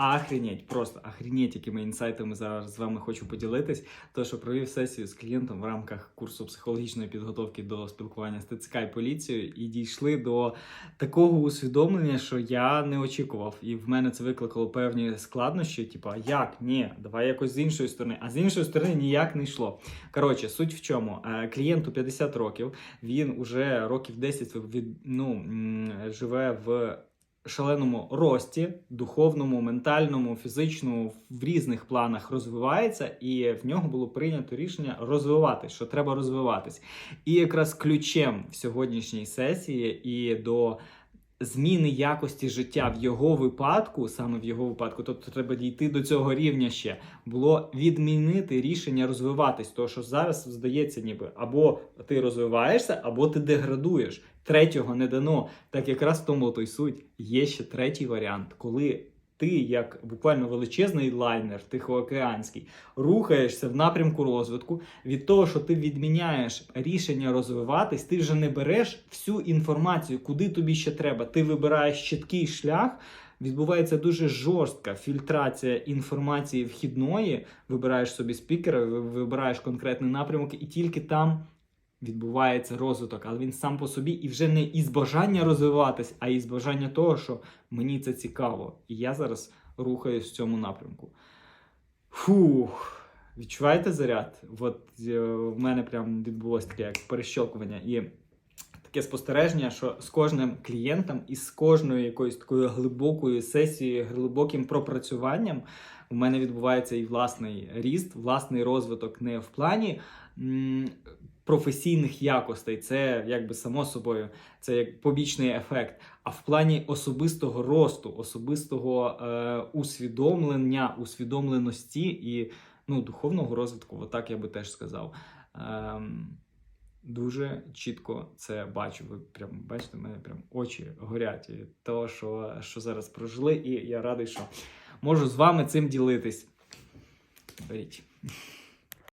ахренеть, просто ахренеть, якими інсайтами зараз з вами хочу поділитись. То, що провів сесію з клієнтом в рамках курсу психологічної підготовки до спілкування з ТЦК і поліцією, і дійшли до такого усвідомлення, що я не очікував. І в мене це викликало певні складнощі. Типа, як? Ні, давай якось з іншої сторони. А з іншої сторони ніяк не йшло. Коротше, суть в чому? Е, Клієнту 50 років, він уже років 10 від, ну, живе в шаленому рості, духовному, ментальному, фізичному, в різних планах розвивається, і в нього було прийнято рішення розвиватись, що треба розвиватись. І якраз ключем в сьогоднішній сесії і до зміни якості життя в його випадку, саме в його випадку, тобто треба дійти до цього рівня ще, було відмінити рішення розвиватись. Тому що зараз здається, ніби або ти розвиваєшся, або ти деградуєш. Третього не дано. Так якраз в тому той суть. Є ще третій варіант, коли ти, як буквально величезний лайнер тихоокеанський, рухаєшся в напрямку розвитку. Від того, що ти відміняєш рішення розвиватись, ти вже не береш всю інформацію, куди тобі ще треба. Ти вибираєш чіткий шлях. Відбувається дуже жорстка фільтрація інформації вхідної. Вибираєш собі спікера, вибираєш конкретний напрямок, і тільки там відбувається розвиток. Але він сам по собі і вже не із бажання розвиватись, а із бажання того, що мені це цікаво. І я зараз рухаюсь в цьому напрямку. Фух. Відчуваєте заряд? От е, в мене прям відбулося таке як перещелкування. І таке спостереження, що з кожним клієнтом і з кожною якоюсь такою глибокою сесією, глибоким пропрацюванням у мене відбувається і власний ріст, власний розвиток не в плані професійних якостей. Це якби само собою, це як побічний ефект. А в плані особистого росту, особистого е, усвідомлення, усвідомленості і ну, духовного розвитку, отак я би теж сказав. Ем, Дуже чітко це бачу. Ви прям бачите, в мене прям очі горять від того, що, що зараз прожили, і я радий, що можу з вами цим ділитись. Беріть.